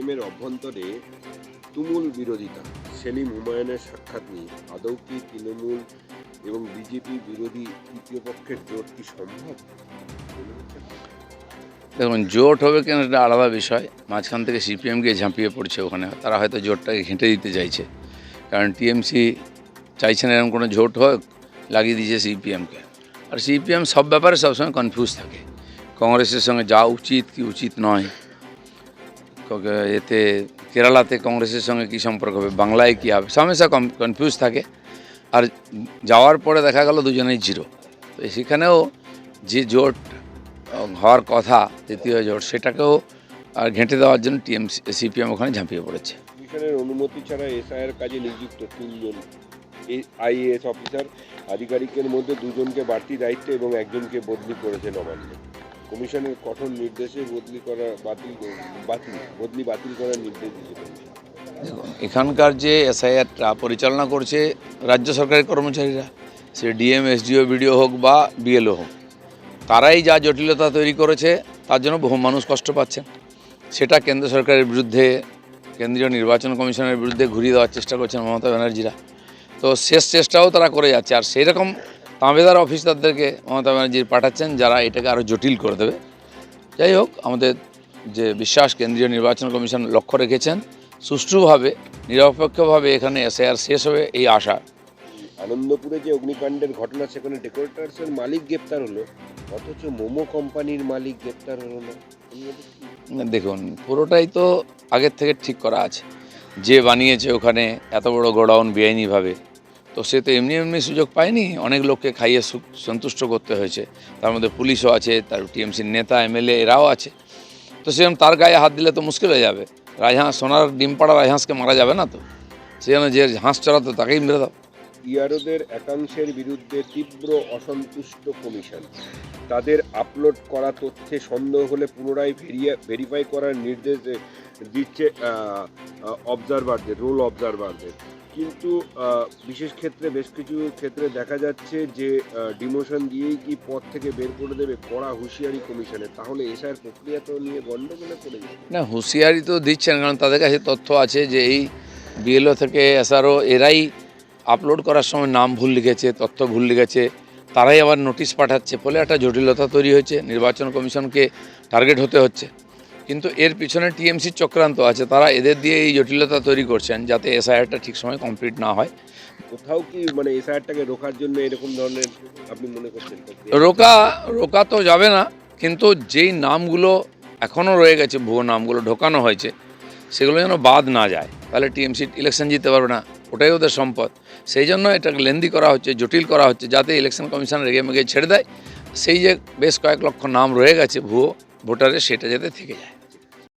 CPM অভ্যন্তরে তুমুল বিরোধিতা। সেলিম হুমায়ুনের সাক্ষাৎ নিয়ে আদৌ কি তৃণমূল এবং বিজেপি বিরোধী তৃতীয় পক্ষের জোট কি সম্ভব? দেখুন, জোট হবে কেন এটা আলাদা বিষয়। মাঝখান থেকে সিপিএম গিয়ে ঝাঁপিয়ে পড়ছে ওখানে। তারা হয়তো জোটটাকে ঘেঁটে দিতে চাইছে। কারণ টিএমসি চাইছে না এরকম কোনো জোট হোক, লাগিয়ে দিয়েছে সিপিএমকে। আর সিপিএম সব ব্যাপারে সবসময় কনফিউজ থাকে। কংগ্রেসের সঙ্গে যা উচিত কি উচিত নয়। এতে কেরালাতে কংগ্রেসের সঙ্গে কী সম্পর্ক হবে? বাংলায় কী হবে? হামেশা কনফিউজ থাকে। আর যাওয়ার পরে দেখা গেল দুজনেই জিরো। তো সেখানেও যে জোট হওয়ার কথা তৃতীয় জোট, সেটাকেও আর ঘেঁটে দেওয়ার জন্য টিএমসি সিপিএম ওখানে ঝাঁপিয়ে পড়েছে। অনুমতি ছাড়া এসআইয়ের কাজে নিযুক্ত তিনজন আইএএস অফিসার। আধিকারিকের মধ্যে দুজনকে বাড়তি দায়িত্ব এবং একজনকে বদলি করেছে নবান্ন। কমিশনের কঠোর নির্দেশে বদলি করা বাতিল বাতিল, বদলি বাতিল করার নির্দেশ দিয়েছে কমিশন। দেখুন, এখানকার যে এসআইআরটা পরিচালনা করছে রাজ্য সরকারের কর্মচারীরা, সে ডিএম এসডিও বিডিও হোক বা বিএলও হোক, তারাই যা জটিলতা তৈরি করেছে, তার জন্য বহু মানুষ কষ্ট পাচ্ছেন সেটা কেন্দ্র সরকারের বিরুদ্ধে, কেন্দ্রীয় নির্বাচন কমিশনের বিরুদ্ধে ঘুরিয়ে দেওয়ার চেষ্টা করছেন মমতা ব্যানার্জিরা তো শেষ চেষ্টাও তারা করে যাচ্ছে, আর সেই রকম তাঁবেদার অফিসারদেরকে মমতা ব্যানার্জি পাঠাচ্ছেন যারা এটাকে আরও জটিল করে দেবে। যাই হোক আমাদের যে বিশ্বাস কেন্দ্রীয় নির্বাচন কমিশন লক্ষ্য রেখেছেন সুষ্ঠুভাবে নিরপেক্ষভাবে এখানে এসআইআর শেষ হবে এই আশা। আনন্দপুরে যে অগ্নিকাণ্ডের ঘটনা সেখানে ডেকোরেটার্সের মালিক গ্রেপ্তার হলো অথচ মোমো কোম্পানির মালিক গ্রেপ্তার হলো না? দেখুন পুরোটাই তো আগের থেকে ঠিক করা আছে। যে বানিয়েছে ওখানে এত বড় গোডাউন বেআইনিভাবে তো সে তো এমনি এমনি সুযোগ পায়নি। অনেক লোককে খাইয়ে সন্তুষ্ট করতে হয়েছে। তার মধ্যে পুলিশও আছে, তার টিএমসির নেতা, এমএলএ এরাও আছে। তো সেরকম তার গায়ে হাত দিলে তো মুশকিল হয়ে যাবে। রাজহাঁস, সোনার ডিম পাড়া রাজহাঁসকে মারা যাবে না তো? সেজন্য যে হাঁস চড়াতো তাকেই মেরে দাও। ইয়ারোদের একাংশের বিরুদ্ধে তীব্র অসন্তুষ্ট কমিশন। তাদের আপলোড করা তথ্যে সন্দেহ হলে পুনরায় ভেরিয়া ভেরিফাই করার নির্দেশ দিচ্ছে অবজারভারদের রোল অবজারভারদের কিন্তু বিশেষ ক্ষেত্রে বেশ কিছু ক্ষেত্রে দেখা যাচ্ছে যে ডিমোশন দিয়েই কি পদ থেকে বের করে দেবে কড়া হুঁশিয়ারি কমিশনে? তাহলে এসআর প্রক্রিয়া তো নিয়ে গণ্ডগোলে পড়ে না, হুঁশিয়ারি তো দিচ্ছেন, কারণ তাদের কাছে তথ্য আছে যে, এই বিএলও থেকে এসআরও এরাই আপলোড করার সময় নাম ভুল লিখেছে, তথ্য ভুল লিখেছে, তারাই আবার নোটিশ পাঠাচ্ছে। ফলে একটা জটিলতা তৈরি হয়েছে, নির্বাচন কমিশনকে টার্গেট হতে হচ্ছে। কিন্তু এর পিছনে টিএমসির চক্রান্ত আছে। তারা এদের দিয়ে এই জটিলতা তৈরি করছেন যাতে এসআইআরটা ঠিক সময় কমপ্লিট না হয়। কোথাও কি মানে এসআরটাকে রোকার জন্য এরকম ধরনের আপনি মনে করছেন রোকা রোকা তো যাবে না কিন্তু যেই নামগুলো এখনও রয়ে গেছে ভুয়ো নামগুলো ঢোকানো হয়েছে সেগুলো যেন বাদ না যায় তাহলে টিএমসি ইলেকশন জিততে পারবে না ওটাই ওদের সম্পদ। সেই জন্য এটাকে লেন্দি করা হচ্ছে জটিল করা হচ্ছে যাতে ইলেকশন কমিশন রেগে মেগে ছেড়ে দেয়। সেই যে বেশ কয়েক লক্ষ নাম রয়ে গেছে ভুয়ো ভোটারের সেটা যাতে থেকে যায়।